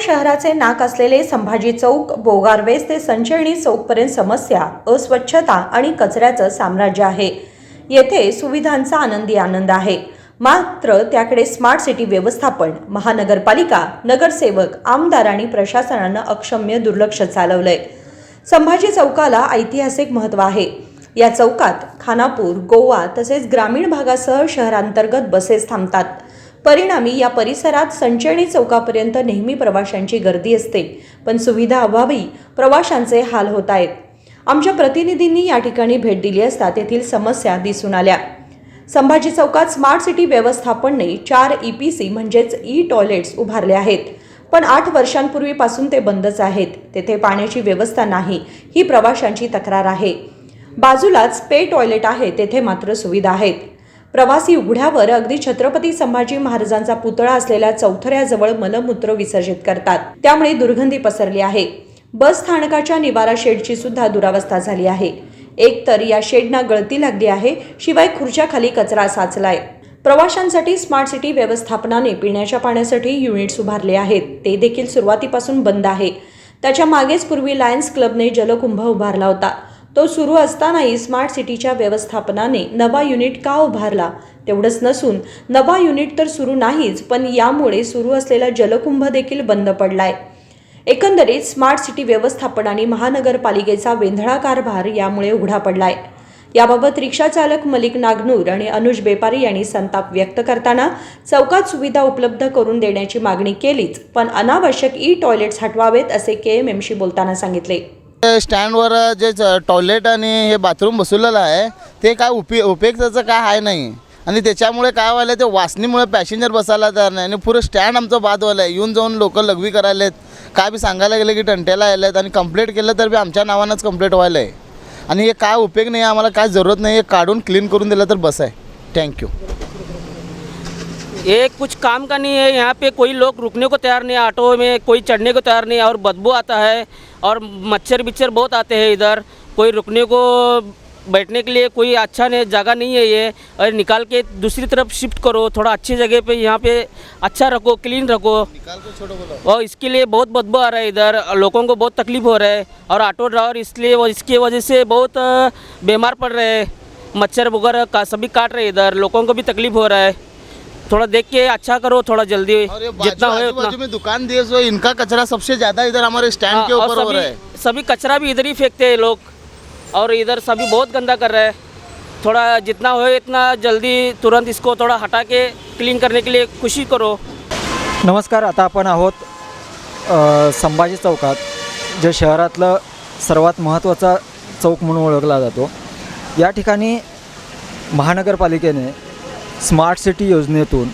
शहराचे नाक असलेले संभाजी चौक बोगारवेस ते संचयणी चौकपर्यंत समस्या अस्वच्छता आणि कचऱ्याचं साम्राज्य आहे. येथे सुविधांचा आनंदी आनंद आहे. मात्र त्याकडे स्मार्ट सिटी व्यवस्थापन महानगरपालिका नगरसेवक आमदार आणि प्रशासनानं अक्षम्य दुर्लक्ष चालवलंय. संभाजी चौकाला ऐतिहासिक महत्त्व आहे. या चौकात खानापूर गोवा तसेच ग्रामीण भागासह शहरांतर्गत बसेस थांबतात. परिणामी या परिसरात संचयणी चौकापर्यंत नेहमी प्रवाशांची गर्दी असते पण सुविधा अभावी प्रवाशांचे हाल होत आहेत. आमच्या प्रतिनिधींनी या ठिकाणी भेट दिली असता तेथील समस्या दिसून आल्या. संभाजी चौकात स्मार्ट सिटी व्यवस्थापनने चार ई पी सी म्हणजेच ई टॉयलेट्स उभारले आहेत पण आठ वर्षांपूर्वीपासून ते बंदच आहेत. तेथे पाण्याची व्यवस्था नाही ही प्रवाशांची तक्रार आहे. बाजूलाच पे टॉयलेट आहे तेथे मात्र सुविधा आहेत. प्रवासी उघड्यावर अगदी छत्रपती संभाजी महाराजांचा पुतळा असलेल्या चौथऱ्याजवळ मलमूत्र विसर्जित करतात. त्यामुळे दुर्गंधी पसरली आहे. बस स्थानकाच्या निवारा शेडची सुद्धा दुरावस्था झाली आहे. एकतर या शेडना गळती लागली आहे शिवाय खुर्च्याखाली कचरा साचलाय. प्रवाशांसाठी स्मार्ट सिटी व्यवस्थापनाने पिण्याच्या पाण्यासाठी युनिट्स उभारले आहेत. ते देखील सुरुवातीपासून बंद आहे. त्याच्या मागेच पूर्वी लायन्स क्लबने जलकुंभ उभारला होता. तो सुरू असतानाही स्मार्ट सिटीच्या व्यवस्थापनाने नवा युनिट का उभारला? तेवढंच नसून नवा युनिट तर सुरू नाहीच पण यामुळे सुरू असलेला जलकुंभ देखील बंद पडलाय. एकंदरीत स्मार्ट सिटी व्यवस्थापन आणि महानगरपालिकेचा वेंधळा कारभार यामुळे उघडा पडलाय. याबाबत रिक्षा चालक मलिक नागनूर आणि अनुज बेपारी यांनी संताप व्यक्त करताना चौकात सुविधा उपलब्ध करून देण्याची मागणी केलीच पण अनावश्यक ई टॉयलेट्स हटवावेत असे के एम एमशी बोलताना सांगितले. स्टँडवर जे टॉयलेट आणि हे बाथरूम बसवलेलं आहे ते काय उपे उपयोगाचं काय आहे नाही. आणि त्याच्यामुळे काय व्हायलं ते वासनीमुळे पॅसेंजर बसायला तयार नाही. आणि पुरं स्टँड आमचं बाद व्हायला आहे येऊन जाऊन लोक लघवी करायला आहेत काय बी सांगायला गेलं की टंट्याला यायला आहेत आणि कंप्लेंट केलं तर बी आमच्या नावानंच कंप्लेंट व्हायला आहे आणि हे काय उपयोग नाही आहे आम्हाला काय जरूरत नाही हे काढून क्लीन करून दिलं तर बस आहे. थँक्यू ये कुछ काम का नहीं है यहाँ पे कोई लोग रुकने को तैयार नहीं है ऑटो में कोई चढ़ने को तैयार नहीं है और बदबू आता है और मच्छर बिच्छर बहुत आते हैं इधर। कोई रुकने को बैठने के लिए कोई अच्छा नहीं जगह नहीं है ये। और निकाल के दूसरी तरफ़ शिफ्ट करो थोड़ा अच्छी जगह पे यहाँ पे अच्छा रखो क्लीन रखो। और इसके लिए बहुत बदबू आ रहा है इधर लोगों को बहुत तकलीफ़ हो रहा है और ऑटो ड्राइवर इसलिए वो इसकी वजह से बहुत बीमार पड़ रहे हैं। मच्छर वगैरह का सभी काट रहे हैं इधर लोगों को भी तकलीफ़ हो रहा है। थोड़ा देख के अच्छा करो थोड़ा जल्दी। और ये जितना बाजू हो उतना। में दुकान दिए इनका कचरा सबसे ज़्यादा इधर हमारे स्टैंड के ऊपर हो रहा है। सभी कचरा भी इधर ही फेंकते हैं लोग। और इधर सभी बहुत गंदा कर रहे हैं। थोड़ा जितना हो इतना जल्दी तुरंत इसको थोड़ा हटा के क्लीन करने के लिए कोशिश करो। नमस्कार आता आपण आहोत संभाजी चौकात जे शहरातलं सर्वात महत्त्वाचा चौक म्हणून ओळखला जातो. या ठिकाणी महानगरपालिकेने स्मार्ट सिटी योजनेतून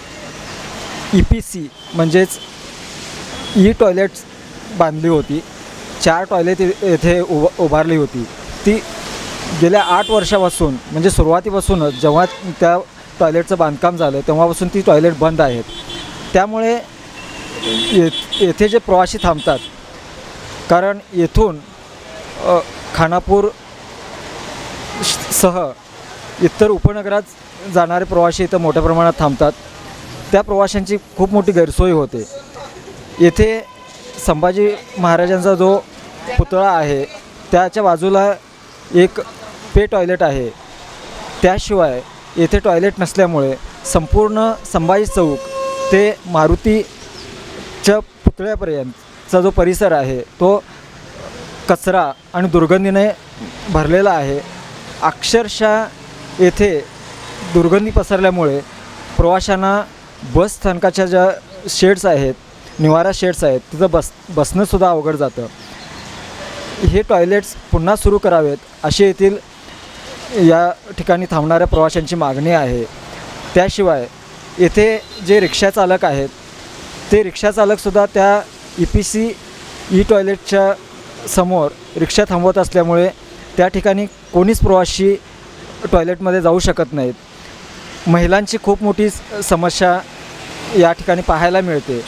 ई पी सी म्हणजेच ई टॉयलेट्स बांधली होती. चार टॉयलेट येथे उभ उभारली होती. ती गेल्या आठ वर्षापासून म्हणजे सुरुवातीपासूनच जेव्हा त्या टॉयलेटचं बांधकाम झालं तेव्हापासून ती टॉयलेट बंद आहेत. त्यामुळे ये येथे जे प्रवासी थांबतात कारण येथून खानापूर श- सह इतर उपनगरात जाणारे प्रवासी इथं मोठ्या प्रमाणात थांबतात. त्या प्रवाशांची खूप मोठी गैरसोय होते. येथे संभाजी महाराजांचा जो पुतळा आहे त्याच्या बाजूला एक पे टॉयलेट आहे. त्याशिवाय येथे टॉयलेट नसल्यामुळे संपूर्ण संभाजी चौक ते मारुतीच्या पुतळ्यापर्यंतचा जो परिसर आहे तो कचरा आणि दुर्गंधीने भरलेला आहे. अक्षरशः येथे दुर्गंधी पसरल्यामुळे प्रवाशांना बस स्थानकाच्या ज्या शेड्स आहेत निवारा शेड्स आहेत तिथं बस बसणंसुद्धा अवघड जातं. हे टॉयलेट्स पुन्हा सुरू करावेत अशी येथील या ठिकाणी थांबणाऱ्या प्रवाशांची मागणी आहे. त्याशिवाय येथे जे रिक्षा चालक आहेत ते रिक्षा चालकसुद्धा त्या ई पी सी ई टॉयलेटच्या समोर रिक्षा थांबवत असल्यामुळे त्या ठिकाणी कोणीच प्रवाशी टॉयलेटमध्ये जाऊ शकत नाहीत. महिलांची खूप मोठी समस्या या ठिकाणी पाहायला मिळते.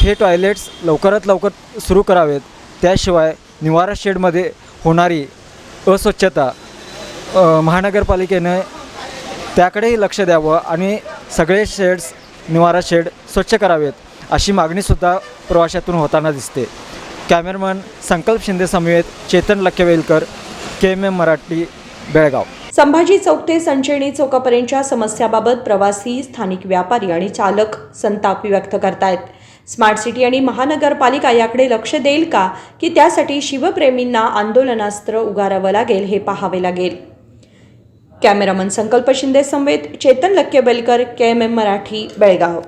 हे टॉयलेट्स लवकरात लवकर सुरू करावेत. त्याशिवाय निवारा शेडमध्ये होणारी अस्वच्छता महानगरपालिकेनं महानगरपालिकेने त्याकडेही लक्ष द्यावं आणि सगळे शेड्स निवारा शेड स्वच्छ करावेत अशी मागणीसुद्धा प्रवाशातून होताना दिसते. कॅमेरामन संकल्प शिंदे समवेत Chetan Lakkevelkar K M M Marathi Belgaum. Sambhaji चौक ते संचयणी चौकापर्यंतच्या समस्याबाबत प्रवासी स्थानिक व्यापारी आणि चालक संताप व्यक्त करतायत. स्मार्ट सिटी आणि महानगरपालिका याकडे लक्ष देईल का? की त्यासाठी शिवप्रेमींना आंदोलनास्त्र उगारावं लागेल हे पाहावे लागेल. कॅमेरामन संकल्प शिंदे समवेत Chetan Lakkebelkar K M M Marathi Belgaum.